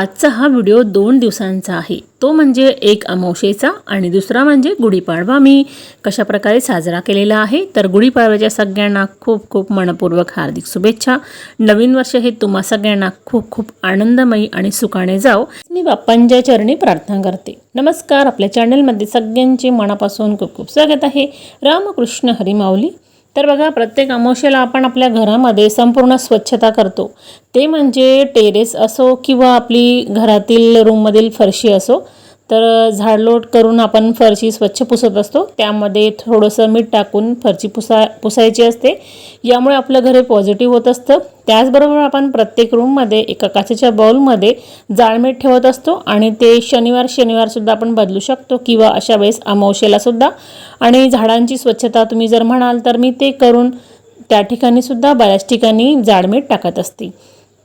आजचा हा व्हिडिओ दोन दिवसांचा आहे. तो म्हणजे एक अमावशेचा आणि दुसरा म्हणजे गुढीपाडवा. मी कशाप्रकारे साजरा केलेला आहे तर गुढीपाडव्याच्या सगळ्यांना खूप खूप मनपूर्वक हार्दिक शुभेच्छा. नवीन वर्ष हे तुम्हा सगळ्यांना खूप खूप आनंदमयी आणि सुखाने जाओ मी बाप्पांच्या चरणी प्रार्थना करते. नमस्कार. आपल्या चॅनलमध्ये सगळ्यांचे मनापासून खूप खूप स्वागत आहे. रामकृष्ण हरिमाऊली तर बघा प्रत्येक अमावस्येला आपण आपल्या घरामध्ये संपूर्ण स्वच्छता करतो. ते म्हणजे टेरेस असो किंवा आपली घरातील रूममधील फरशी असो तर झाडलोट करून आपण फरशी स्वच्छ पुसत असतो. त्यामध्ये थोडंसं मीठ टाकून फरशी पुसा पुसायची असते. यामुळे आपलं घर पॉझिटिव्ह होत असतं. त्याचबरोबर आपण प्रत्येक रूममध्ये एका काचेच्या बाउलमध्ये जाळमीठ ठेवत असतो आणि ते शनिवार शनिवारसुद्धा आपण बदलू शकतो किंवा अशा वेळेस अमावशेलासुद्धा आणि झाडांची स्वच्छता तुम्ही जर म्हणाल तर मी ते करून त्या ठिकाणीसुद्धा बऱ्याच ठिकाणी जाळमीठ टाकत असते.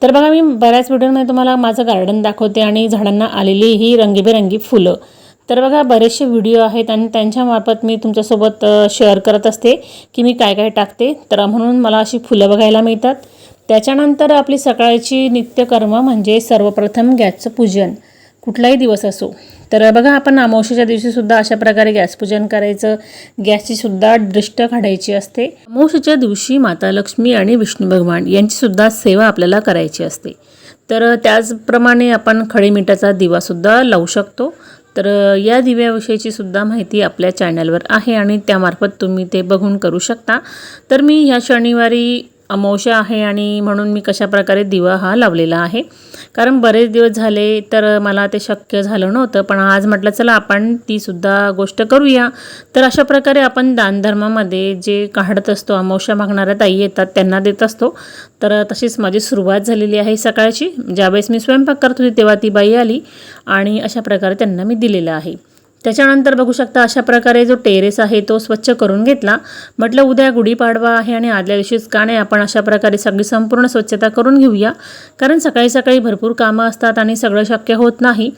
तर बघा मी बऱ्याच व्हिडिओमध्ये तुम्हाला माझं गार्डन दाखवते आणि झाडांना आलेली ही रंगीबेरंगी फुलं. तर बघा बरेचसे व्हिडिओ आहेत आणि त्यांच्यामार्फत मी तुमच्यासोबत शेअर करत असते की मी काय काय टाकते. तर म्हणून मला अशी फुलं बघायला मिळतात. त्याच्यानंतर आपली सकाळची नित्यकर्म म्हणजे सर्वप्रथम गॅसचं पूजन. कुठलाही दिवस असो. तर बघा आपण अमावस्येच्या दिवशीसुद्धा अशा प्रकारे गॅस पूजन करायचं. गॅसची सुद्धा दृष्ट काढायची असते. अमावस्येच्या दिवशी माता लक्ष्मी आणि विष्णू भगवान यांचीसुद्धा सेवा आपल्याला करायची असते. तर त्याचप्रमाणे आपण खडे मिठाचा दिवासुद्धा लावू शकतो. तर या दिव्याविषयीची सुद्धा माहिती आपल्या चॅनलवर आहे आणि त्यामार्फत तुम्ही ते बघून करू शकता. तर मी ह्या शनिवारी अमावस्या आहे आणि म्हणून मी कशा प्रकारे दिवा हा लावलेला आहे. कारण बरेच दिवस झाले तर मला ते शक्य झालं नव्हतं पण आज म्हटलं चला आपण तीसुद्धा गोष्ट करूया. तर अशा प्रकारे आपण दानधर्मामध्ये जे काढत असतो अमावस्या मागणाऱ्या ताई येतात त्यांना देत असतो. तर तशीच माझी सुरुवात झालेली आहे सकाळची. ज्यावेळेस मी स्वयंपाक करत होती तेव्हा ती बाई आली आणि अशा प्रकारे त्यांना मी दिलेलं आहे. त्याच्यानंतर बघू शकता अशा प्रकारे जो टेरेस आहे तो स्वच्छ करून घेतला. म्हटलं उद्या गुढीपाडवा आहे आणि आदल्या दिवशीच का नाही आपण अशा प्रकारे सगळी संपूर्ण स्वच्छता करून घेऊया. कारण सकाळी सकाळी भरपूर कामं असतात आणि सगळं शक्य होत नाही.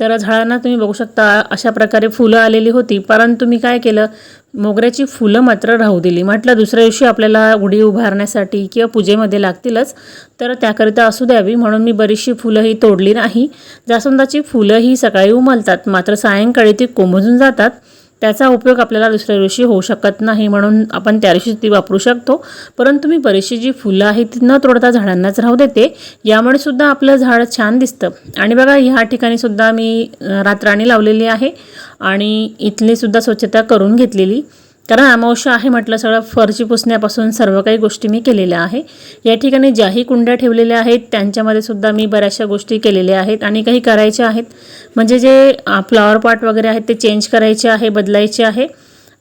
तर झाडांना तुम्ही बघू शकता अशा प्रकारे फुलं आलेली होती. परंतु मी काय केलं मोगऱ्याची फुलं मात्र राहू दिली. म्हटलं दुसऱ्या दिवशी आपल्याला गुढी उभारण्यासाठी किंवा पूजेमध्ये लागतीलच तर त्याकरिता असू द्यावी. म्हणून मी बरीचशी फुलंही तोडली नाही. जास्वंदाची फुलंही सकाळी उमलतात. मात्र सायंकाळी ती कोंबजून जातात. त्याचा उपयोग आपल्याला दुसऱ्या दिवशी होऊ शकत नाही म्हणून आपण त्या दिवशी ती वापरू शकतो. परंतु मी बरीचशी जी फुलं आहेत ती न तोडता झाडांनाच राहू देते. यामुळे सुद्धा आपलं झाड छान दिसतं. आणि बघा ह्या ठिकाणी सुद्धा मी रात्राणी लावलेली आहे. आणि इथली सुद्धा स्वच्छता करून घेतलेली. कारण अमावस्या आहे म्हटलं सगळं फरची पुसण्यापासून सर्व काही गोष्टी मी केलेल्या आहे. या ठिकाणी ज्याही कुंड्या ठेवलेल्या आहेत त्यांच्यामध्ये सुद्धा मी बऱ्याचशा गोष्टी केलेल्या आहेत आणि काही करायच्या आहेत. म्हणजे जे फ्लॉवर पॉट वगैरे आहेत ते चेंज करायचे आहे बदलायचे आहे.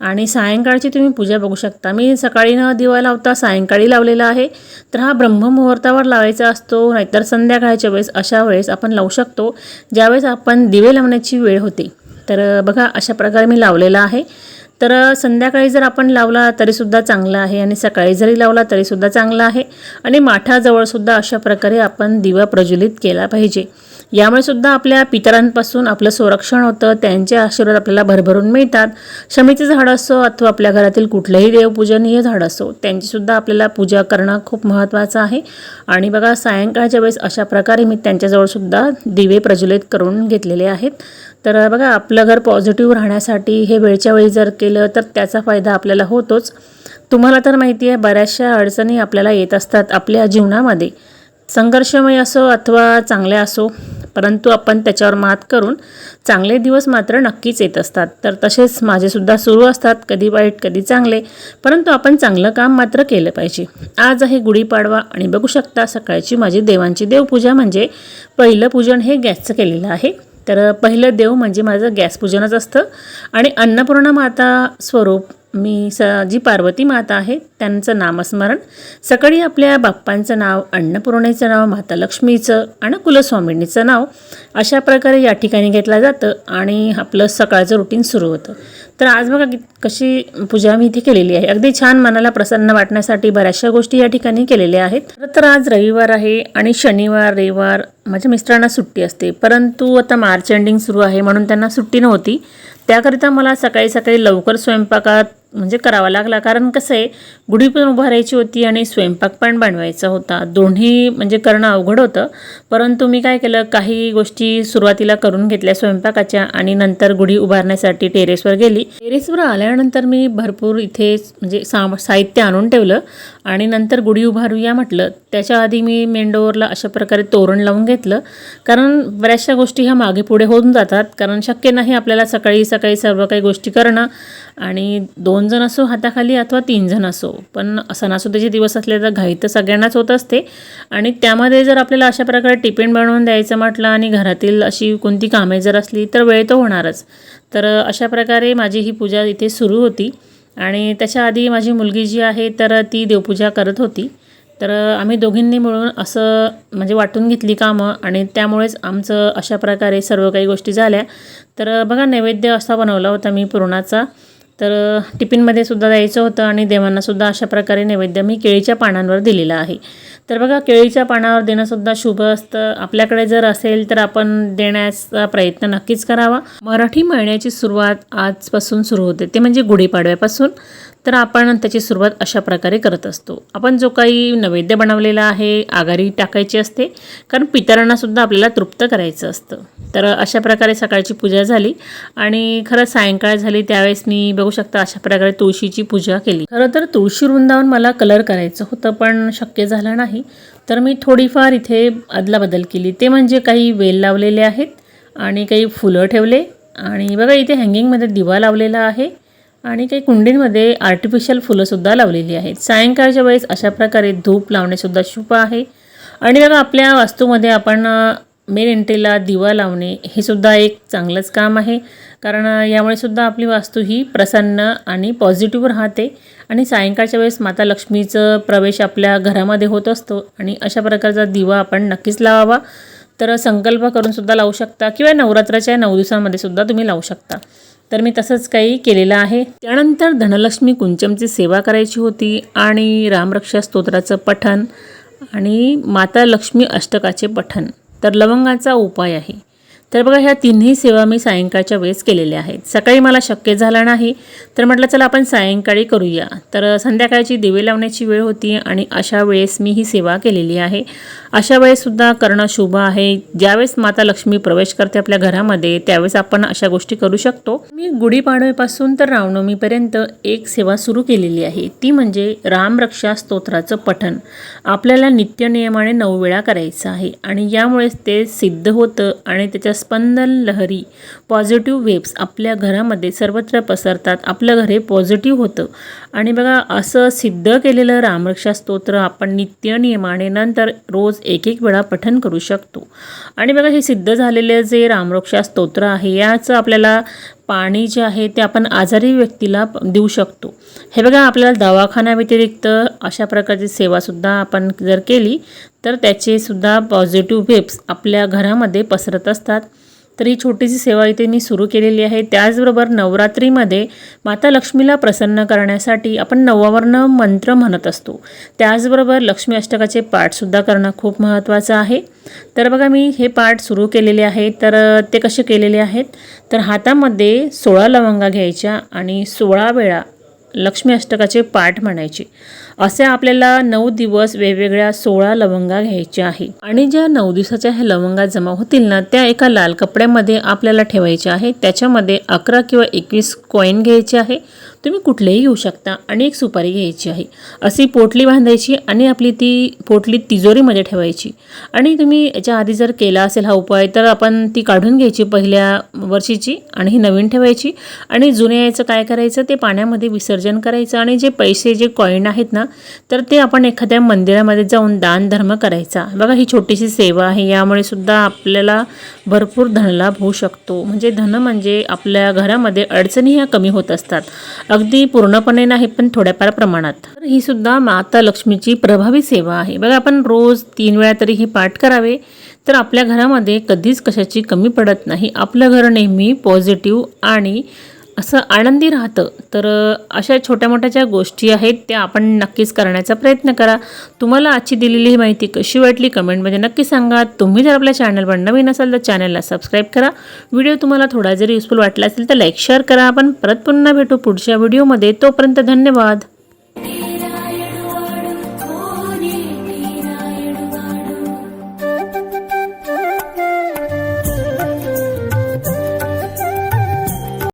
आणि सायंकाळची तुम्ही पूजा बघू शकता. मी सकाळी न दिवा लावता सायंकाळी लावलेला आहे. तर हा ब्रह्ममुहूर्तावर लावायचा असतो नाहीतर संध्याकाळच्या वेळेस अशा वेळेस आपण लावू शकतो ज्यावेळेस आपण दिवे लावण्याची वेळ होते. तर बघा अशा प्रकारे मी लावलेला आहे. तर संध्याकाळी जर आपण लावला तरीसुद्धा चांगला आहे आणि सकाळी जरी लावला तरीसुद्धा चांगला आहे आणि माठाजवळसुद्धा अशा प्रकारे आपण दिवा प्रज्वलित केला पाहिजे. यामुळे सुद्धा आपल्या पितरांपासून आपलं संरक्षण होतं त्यांचे आशीर्वाद आपल्याला भरभरून मिळतात. शमीचं झाड असो अथवा आपल्या घरातील कुठलंही देवपूजनीय झाड असो त्यांचीसुद्धा आपल्याला पूजा करणं खूप महत्त्वाचं आहे. आणि बघा सायंकाळच्या वेळेस अशा प्रकारे मी त्यांच्याजवळसुद्धा दिवे प्रज्वलित करून घेतलेले आहेत. तर बघा आपलं घर पॉझिटिव्ह राहण्यासाठी हे वेळच्या वेळी जर केलं तर त्याचा फायदा आपल्याला होतोच. तुम्हाला तर माहिती आहे बऱ्याचशा अडचणी आपल्याला येत असतात आपल्या जीवनामध्ये. संघर्षमय असो अथवा चांगल्या असो परंतु आपण त्याच्यावर मात करून चांगले दिवस मात्र नक्कीच येत असतात. तर तसेच माझेसुद्धा सुरू असतात कधी वाईट कधी चांगले परंतु आपण चांगलं काम मात्र केलं पाहिजे. आज आहे गुढीपाडवा आणि बघू शकता सकाळची माझी देवांची देवपूजा म्हणजे पहिलं पूजन हे गॅसचं केलेलं आहे. तर पहिलं देव म्हणजे माझं गॅस पूजनच असतं. आणि अन्नपूर्णा माता स्वरूप मी स जी पार्वती माता आहे त्यांचं नामस्मरण. सकाळी आपल्या बाप्पांचं नाव अन्नपूर्णेचं नाव माता लक्ष्मीचं आणि कुलस्वामिनीचं नाव अशा प्रकारे या ठिकाणी घेतलं जातं आणि आपलं सकाळचं रुटीन सुरू होतं. तर आज बघा कशी पूजा मी इथे केलेली आहे. अगदी छान मनाला प्रसन्न वाटण्यासाठी बऱ्याचशा गोष्टी या ठिकाणी केलेल्या आहेत. तर आज रविवार आहे आणि शनिवार रविवार माझ्या मिस्टरांना सुट्टी असते. परंतु आता मार्च एंडिंग सुरू आहे म्हणून त्यांना सुट्टी नव्हती. त्याकरिता मला सकाळी सकाळी लवकर स्वयंपाकात म्हणजे करावा लागला. कारण कसं आहे गुढी पण उभारायची होती आणि स्वयंपाक पण बनवायचा होता. दोन्ही म्हणजे करणं अवघड होतं. परंतु मी काय केलं काही गोष्टी सुरुवातीला करून घेतल्या स्वयंपाकाच्या आणि नंतर गुढी उभारण्यासाठी टेरेसवर गेली. टेरेसवर आल्यानंतर मी भरपूर इथे म्हणजे सा साहित्य आणून ठेवलं. आणि नंतर गुढी उभारूया म्हटलं. त्याच्या आधी मी मेंडोवरला अशा प्रकारे तोरण लावून घेतलं. कारण बऱ्याचशा गोष्टी ह्या मागे पुढे होऊन जातात. कारण शक्य नाही आपल्याला सकाळी सकाळी सर्व काही गोष्टी करणं. आणि दोन जण असो हाताखाली अथवा तीन जण असो. पण सणासुदीचे दिवस असले तर घाई तर सगळ्यांनाच होत असते. आणि त्यामध्ये जर आपल्याला अशा प्रकारे टिफिन बनवून द्यायचं म्हटलं आणि घरातील अशी कोणती कामे जर असली तर वेळ तर होणारच. तर अशा प्रकारे माझी ही पूजा इथे सुरू होती. आणि त्याच्या आधी माझी मुलगी जी आहे तर ती देवपूजा करत होती. तर आम्ही दोघींनी मिळून असं म्हणजे वाटून घेतली कामं आणि त्यामुळेच आमचं अशा प्रकारे सर्व काही गोष्टी झाल्या. तर बघा नैवेद्य असा बनवला होता मी पुरणाचा. तर टिफिनमध्ये सुद्धा द्यायचं होतं आणि देवांनासुद्धा अशा प्रकारे नैवेद्य मी केळीच्या पानांवर दिलेला आहे. तर बघा केळीच्या पानावर देणंसुद्धा शुभ असतं. आपल्याकडे जर असेल तर आपण देण्याचा प्रयत्न नक्कीच करावा. मराठी महिन्याची सुरुवात आजपासून सुरू होते. ते म्हणजे गुढीपाडव्यापासून. तर आपण त्याची सुरुवात अशा प्रकारे करत असतो. आपण जो काही नैवेद्य बनवलेला आहे आघाडी टाकायची असते कारण पितरांनासुद्धा आपल्याला तृप्त करायचं असतं. तर अशा प्रकारे सकाळची पूजा झाली आणि खरं सायंकाळ झाली त्यावेळेस मी बघू शकता अशा प्रकारे तुळशीची पूजा केली. खरं तर तुळशी वृंदावन मला कलर करायचं होतं पण शक्य झालं नाही. तर मी थोडीफार इथे अदलाबदल केली. ते म्हणजे काही वेल लावलेले आहेत आणि काही फुलं ठेवले. आणि बघा इथे हँगिंगमध्ये दिवा लावलेला आहे. आणि काही कुंडींमध्ये आर्टिफिशियल फुलंसुद्धा लावलेली आहेत. सायंकाळच्या वेळेस अशा प्रकारे धूप लावणेसुद्धा शुभ आहे. आणि बघा आपल्या वास्तूमध्ये आपण मेन एंट्रीला दिवा लावणे हे सुद्धा एक चांगलंच काम आहे. कारण यामुळे सुद्धा आपली वास्तू ही प्रसन्न आणि पॉझिटिव्ह राहते. आणि सायंकाळच्या वेळेस माता लक्ष्मीचं प्रवेश आपल्या घरामध्ये होत असतो आणि अशा प्रकारचा दिवा आपण नक्कीच लावावा. तर संकल्प करून सुद्धा लावू शकता किंवा नवरात्राच्या नऊ दिवसांमध्ये सुद्धा तुम्ही लावू शकता. तर मी तसंच काही केलेलं आहे. त्यानंतर धनलक्ष्मी कुंचमची सेवा करायची होती आणि रामरक्षा स्तोत्राचं पठण आणि माता लक्ष्मी अष्टकाचे पठण. तर लवंगाचा उपाय आहे. तर बघा ह्या तिन्ही सेवा मी सायंकाळच्या वेळेस केलेल्या आहेत. सकाळी मला शक्य झालं नाही तर म्हटलं चला आपण सायंकाळी करूया. तर संध्याकाळची दिवे लावण्याची वेळ होती आणि अशा वेळेस मी ही सेवा केलेली आहे. अशा वेळेससुद्धा करणं शुभ आहे. ज्यावेळेस माता लक्ष्मी प्रवेश करते आपल्या घरामध्ये त्यावेळेस आपण अशा गोष्टी करू शकतो. मी गुढीपाडव्यापासून तर रामनवमीपर्यंत एक सेवा सुरू केलेली आहे. ती म्हणजे रामरक्षा स्तोत्राचं पठण. आपल्याला नित्यनियमाने नऊ वेळा करायचं आहे आणि यामुळेच ते सिद्ध होतं आणि त्याच्या स्पंदन लहरी पॉझिटिव्ह वेव्स आपल्या घरामध्ये सर्वत्र पसरतात. आपलं घर हे पॉझिटिव्ह होतं. आणि बघा असं सिद्ध केलेलं रामरक्षा स्तोत्र आपण नित्य नियमाने नंतर रोज एक एक वेळा पठन करू शकतो. आणि बघा हे सिद्ध झालेलं जे रामरक्षा स्तोत्र आहे याचं आपल्याला पाणी जे आहे ते आपण आजारी व्यक्तीला देऊ शकतो. हे बघा आपल्याला दवाखान्याव्यतिरिक्त अशा प्रकारची सेवासुद्धा आपण जर केली तर त्याचे सुद्धा पॉझिटिव्ह वेब्स आपल्या घरामध्ये पसरत असतात. तर ही छोटीशी सेवा इथे मी सुरू केलेली आहे. त्याचबरोबर नवरात्रीमध्ये माता लक्ष्मीला प्रसन्न करण्यासाठी आपण नववर्ण मंत्र म्हणत असतो. त्याचबरोबर लक्ष्मी अष्टकाचे पाठसुद्धा करणं खूप महत्त्वाचं आहे. तर बघा मी हे पाठ सुरू केलेले आहे. तर ते कसे केलेले आहेत? तर हातामध्ये सोळा लवंगा घ्यायच्या आणि सोळा वेळा लक्ष्मी अष्टकाचे पाठ म्हणायचे. असे आपल्याला नऊ दिवस वेगवेगळ्या सोळा लवंगा घ्यायच्या आहे. आणि ज्या नऊ दिवसाच्या ह्या लवंगा जमा होतील ना त्या एका लाल कपड्यामध्ये आपल्याला ठेवायच्या आहे. त्याच्यामध्ये अकरा किंवा एकवीस कॉईन घ्यायचे आहे. तुम्ही कुठलेही घेऊ शकता आणि एक सुपारी घ्यायची आहे. अशी पोटली बांधायची आणि आपली ती पोटली तिजोरीमध्ये ठेवायची. आणि तुम्ही याच्या आधी जर केला असेल हा उपाय तर आपण ती काढून घ्यायची पहिल्या वर्षीची आणि ही नवीन ठेवायची. आणि जुन्या याचं काय करायचं ते पाण्यामध्ये विसर्जन करायचं. आणि जे पैसे जे कॉईन आहेत ना तर ते आपण एखाद्या मंदिरामध्ये जाऊन दान धर्म करायचा. बघा ही छोटीशी सेवा आहे. यामुळे सुद्धा आपल्याला भरपूर धनलाभ होऊ शकतो. म्हणजे धन म्हणजे आपल्या घरामध्ये अडचणी ह्या कमी होत असतात. अगदी पूर्णपणे नाही पण थोड्याफार प्रमाणात. तर ही सुद्धा माता लक्ष्मीची प्रभावी सेवा आहे. बघा आपण रोज तीन वेळा तरी हे पाठ करावे तर आपल्या घरामध्ये कधीच कशाची कमी पडत नाही. आपलं घर नेहमी पॉझिटिव्ह आणि असं आनंदी राहतं. तर अशा छोट्या मोठ्या ज्या गोष्टी आहेत त्या आपण नक्कीच करण्याचा प्रयत्न करा. तुम्हाला आजची दिलेली ही माहिती कशी वाटली कमेंटमध्ये नक्की सांगा. तुम्ही जर आपल्या चॅनलवर नवीन असाल तर चॅनलला सबस्क्राईब करा. व्हिडिओ तुम्हाला थोडा जरी युजफुल वाटला असेल तर लाईक शेअर करा. आपण परत पुन्हा भेटू पुढच्या व्हिडिओमध्ये तोपर्यंत धन्यवाद.